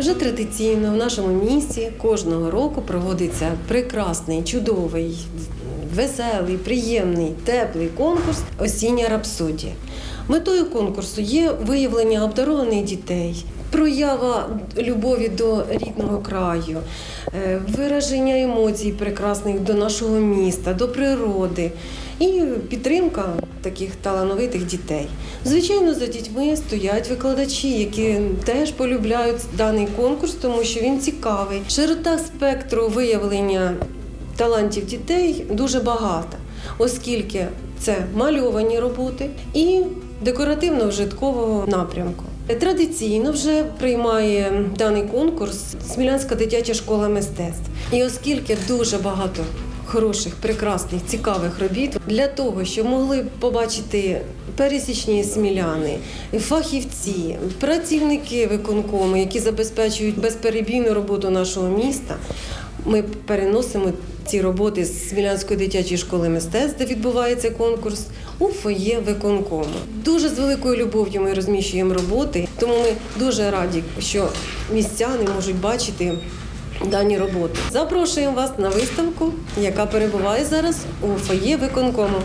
Вже традиційно в нашому місті кожного року проводиться прекрасний, чудовий, веселий, приємний, теплий конкурс Осіння рапсодія. Метою конкурсу є виявлення обдарованих дітей, проява любові до рідного краю, е, вираження емоцій прекрасних до нашого міста, до природи і підтримка таких талановитих дітей. Звичайно, за дітьми стоять викладачі, які теж полюбляють даний конкурс, тому що він цікавий. Широта спектру виявлення талантів дітей дуже багата, оскільки це мальовані роботи і декоративно-вжиткового напрямку. Традиційно вже приймає даний конкурс Смілянська дитяча школа мистецтв. І оскільки дуже багато хороших, прекрасних, цікавих робіт для того, щоб могли побачити пересічні сміляни, фахівці, працівники виконкому, які забезпечують безперебійну роботу нашого міста. Ми переносимо ці роботи з Смілянської дитячої школи мистецтв, де відбувається конкурс, у фоє виконкому. Дуже з великою любов'ю ми розміщуємо роботи, тому ми дуже раді, що містяни можуть бачити дані роботи. Запрошуємо вас на виставку, яка перебуває зараз у фоє виконкому.